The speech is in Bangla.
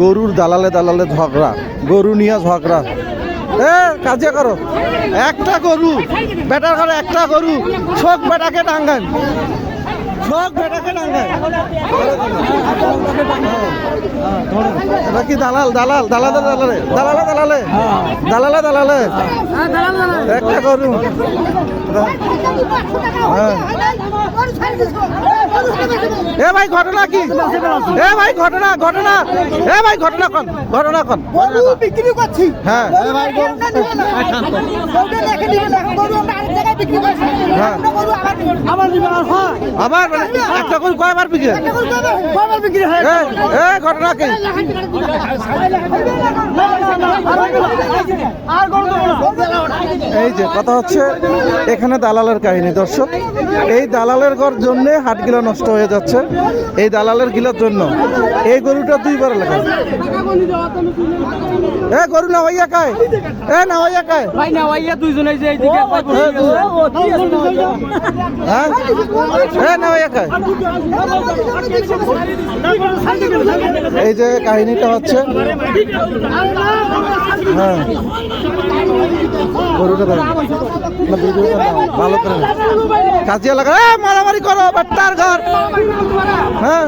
গরুর দালালে দালালে ঝগড়া, গরু নিয়ে ঝগড়া। এ কাজে করো। একটা গরু, বেটার ঘরে একটা গরু, শোক বেটাকে টাঙ্গান শোক বেটাকে টাঙ্গান কি দালাল? দালাল, দালালে দালালে। দালালে দালালে। দালালে দালালে। একটা গরু। হ্যাঁ। এ ভাই ঘটনা কি এ ভাই ঘটনা ঘটনা এ ভাই ঘটনা কন ঘটনা কন গরু বিক্রি করছি হ্যাঁ দিবেন না। গরু আমরা আরেক জায়গায় বিক্রি করছি হ্যাঁ। গরু আবার আবার দিবেন আর হয় আবার মানে একটা গরু কয়বার বিকে একটা গরু কবে বিক্রি হয় এ এ ঘটনা কি আর এই যে কথা হচ্ছে এখানে দালালের কাহিনী দর্শক। এই দালালের ঘর জন্যে হাটগুলো নষ্ট হয়ে যাচ্ছে। এই দালালের গিলার জন্য এই গরুটা দুইবার লেখা এ গরু না হইয়া কায় এ না হইয়া কায় ভাই না ভাইয়া দুইজনে যে এইদিকে হ্যাঁ? এ না হইয়া কায় এই যে কাহিনীটা হচ্ছে হ্যাঁ। গরুটা ভালো করে। কাজিয়া লাগা মারামারি করো বাট্টার ঘর। হ্যাঁ।